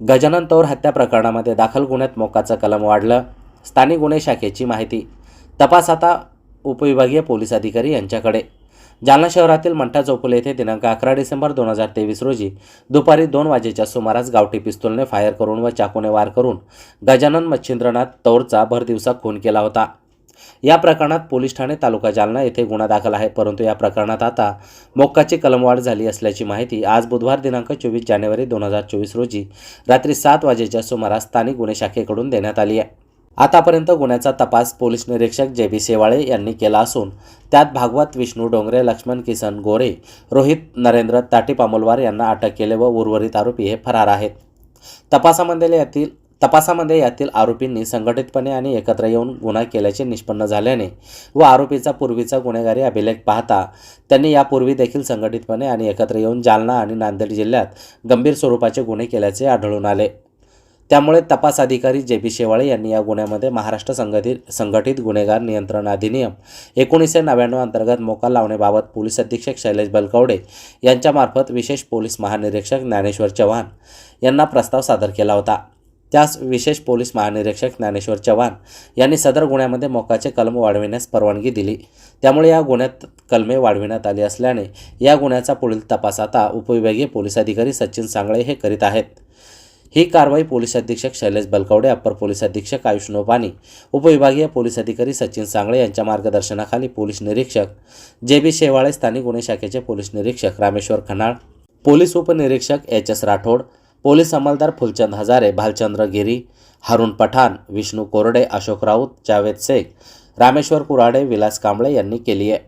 गजानन तौर हत्या प्रकरणामध्ये दाखल गुन्ह्यात मोकाचं कलम वाढलं. स्थानिक गुन्हे शाखेची माहिती. तपास आता उपविभागीय पोलीस अधिकारी यांच्याकडे. जालना शहरातील मंठा चौफुले येथे दिनांक अकरा डिसेंबर दोन हजार तेवीस रोजी दुपारी दोन वाजेच्या सुमारास गावठी पिस्तूलने फायर करून व चाकूने वार करून गजानन मच्छिंद्रनाथ तौरचा भरदिवसा खून केला होता. या प्रकरणात पोलीस ठाणे तालुका जालना येथे गुन्हा दाखल आहे. परंतु या प्रकरणात आता मोक्काची कलमवाढ झाली असल्याची माहिती आज बुधवार दिनांक चोवीस जानेवारी दोन हजार चोवीस रोजी रात्री सात वाजेच्या सुमारास स्थानिक गुन्हे शाखेकडून देण्यात आली आहे. आतापर्यंत गुन्ह्याचा तपास पोलीस निरीक्षक जे बी सेवाळे यांनी केला असून त्यात भागवत विष्णू डोंगरे लक्ष्मण किसन गोरे रोहित नरेंद्र ताटीपामोलवार यांना अटक केले व उर्वरित आरोपी हे फरार आहेत. तपासामध्ये यातील तपासामध्ये यातील आरोपींनी संघटितपणे आणि एकत्र येऊन गुन्हा केल्याचे निष्पन्न झाल्याने व आरोपीचा पूर्वीचा गुन्हेगारी अभिलेख पाहता त्यांनी यापूर्वी देखील संघटितपणे आणि एकत्र येऊन जालना आणि नांदेड जिल्ह्यात गंभीर स्वरूपाचे गुन्हे केल्याचे आढळून आले. त्यामुळे तपास अधिकारी जे बी शेवाळे यांनी या गुन्ह्यामध्ये महाराष्ट्र संघटित संघटित गुन्हेगार नियंत्रण अधिनियम एकोणीसशे नव्याण्णव अंतर्गत मोका लावण्याबाबत पोलीस अधीक्षक शैलेश बलकवडे यांच्यामार्फत विशेष पोलीस महानिरीक्षक ज्ञानेश्वर चव्हाण यांना प्रस्ताव सादर केला होता. त्यास विशेष पोलीस महानिरीक्षक ज्ञानेश्वर चव्हाण यांनी सदर गुन्ह्यामध्ये मोकाचे कलम वाढविण्यास परवानगी दिली. त्यामुळे या गुन्ह्यात कलमे वाढविण्यात आली असल्याने या गुन्ह्याचा पुढील तपास आता उपविभागीय पोलीस अधिकारी सचिन सांगळे हे करीत आहेत. ही कारवाई पोलीस अधीक्षक शैलेश बलकवडे अप्पर पोलीस अधीक्षक आयुष नोपानी उपविभागीय पोलीस अधिकारी सचिन सांगळे यांच्या मार्गदर्शनाखाली पोलीस निरीक्षक जे बी शेवाळे स्थानिक गुन्हे शाखेचे पोलीस निरीक्षक रामेश्वर खनाळ पोलीस उपनिरीक्षक एच एस राठोड पोलीस अंमलदार फुलचंद हजारे भालचंद्र गिरी हरुण पठाण विष्णू कोरडे अशोक राऊत जावेद शेख रामेश्वर कुराडे विलास कांबळे यांनी केली आहे.